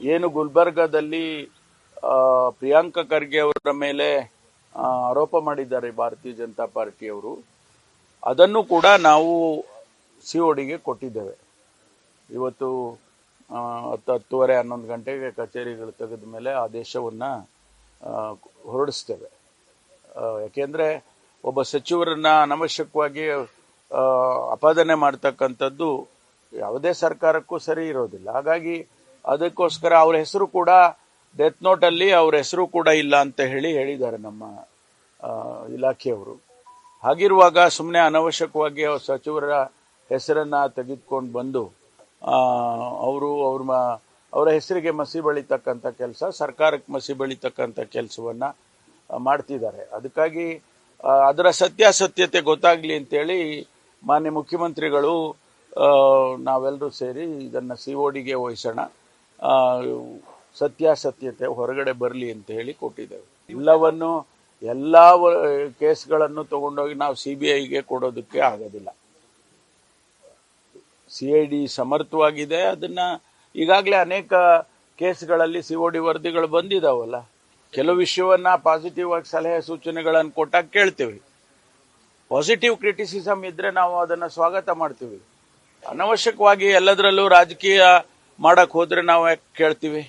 ಏನು ಗುಲ್ಬರ್ಗಾದಲ್ಲಿ ಪ್ರಿಯಾಂಕ ಖರ್ಗೆ ಅವರ ಮೇಲೆ ಆರೋಪ ಮಾಡಿದ್ದಾರೆ ಭಾರತೀಯ ಜನತಾ ಪಾರ್ಟಿಯವರು. ಅದನ್ನು ಕೂಡ ನಾವು ಸಿ ಡಿಗೆ ಕೊಟ್ಟಿದ್ದೇವೆ. ಇವತ್ತು ಹತ್ತು ಹತ್ತುವರೆ ಹನ್ನೊಂದು ಗಂಟೆಗೆ ಕಚೇರಿಗಳು ತೆಗೆದ ಮೇಲೆ ಆದೇಶವನ್ನು ಹೊರಡಿಸ್ತೇವೆ. ಯಾಕೆಂದ್ರೆ ಒಬ್ಬ ಸಚಿವರನ್ನ ಅನವಶ್ಯಕವಾಗಿ ಅಪಾದನೆ ಮಾಡ್ತಕ್ಕಂಥದ್ದು ಯಾವುದೇ ಸರ್ಕಾರಕ್ಕೂ ಸರಿ ಇರೋದಿಲ್ಲ. ಹಾಗಾಗಿ ಅದಕ್ಕೋಸ್ಕರ ಅವ್ರ ಹೆಸರು ಕೂಡ ಡೆತ್ ನೋಟಲ್ಲಿ ಅವ್ರ ಹೆಸರು ಕೂಡ ಇಲ್ಲ ಅಂತ ಹೇಳಿ ಹೇಳಿದ್ದಾರೆ ನಮ್ಮ ಇಲಾಖೆಯವರು. ಹಾಗಿರುವಾಗ ಸುಮ್ಮನೆ ಅನವಶ್ಯಕವಾಗಿ ಅವ್ರ ಸಚಿವರ ಹೆಸರನ್ನ ತೆಗೆದುಕೊಂಡು ಬಂದು ಅವರು ಅವ್ರ ಅವರ ಹೆಸರಿಗೆ ಮಸಿ ಬಳಿತಕ್ಕಂಥ ಕೆಲಸ, ಸರ್ಕಾರಕ್ಕೆ ಮಸಿ ಬಳಿತಕ್ಕಂಥ ಕೆಲಸವನ್ನ ಮಾಡ್ತಿದ್ದಾರೆ. ಅದಕ್ಕಾಗಿ ಅದರ ಸತ್ಯಾಸತ್ಯತೆ ಗೊತ್ತಾಗ್ಲಿ ಅಂತೇಳಿ ಮಾನ್ಯ ಮುಖ್ಯಮಂತ್ರಿಗಳು ನಾವೆಲ್ಲರೂ ಸೇರಿ ಇದನ್ನ ಸಿ ಡಿಗೆ ವಹಿಸೋಣ. ಸತ್ಯಾಸತ್ಯತೆ ಹೊರಗಡೆ ಬರಲಿ ಅಂತ ಹೇಳಿ ಕೊಟ್ಟಿದ್ದೇವೆ. ಎಲ್ಲವನ್ನು, ಎಲ್ಲ ಕೇಸ್ಗಳನ್ನು ತಗೊಂಡೋಗಿ ನಾವು ಸಿ ಬಿ ಐಗೆ ಕೊಡೋದಕ್ಕೆ ಆಗೋದಿಲ್ಲ. ಸಿ ಐ ಡಿ ಸಮರ್ಥವಾಗಿದೆ ಅದನ್ನ ಈಗಾಗಲೇ ಅನೇಕ ಕೇಸ್ಗಳಲ್ಲಿ ಸಿ ಡಿ ವರದಿಗಳು ಬಂದಿದಾವಲ್ಲ. ಕೆಲವು ವಿಷಯವನ್ನ ಪಾಸಿಟಿವ್ ಆಗಿ ಸಲಹೆ ಸೂಚನೆಗಳನ್ನು ಕೊಟ್ಟಾಗ ಕೇಳ್ತೀವಿ. ಪಾಸಿಟಿವ್ ಕ್ರಿಟಿಸಿಸಮ್ ಇದ್ರೆ ನಾವು ಅದನ್ನ ಸ್ವಾಗತ ಮಾಡ್ತೀವಿ. ಅನವಶ್ಯಕವಾಗಿ ಎಲ್ಲದರಲ್ಲೂ ರಾಜಕೀಯ ಮಾಡಕ್ ಹೋದ್ರೆ ನಾವು ಯಾಕೆ ಕೇಳ್ತೀವಿ.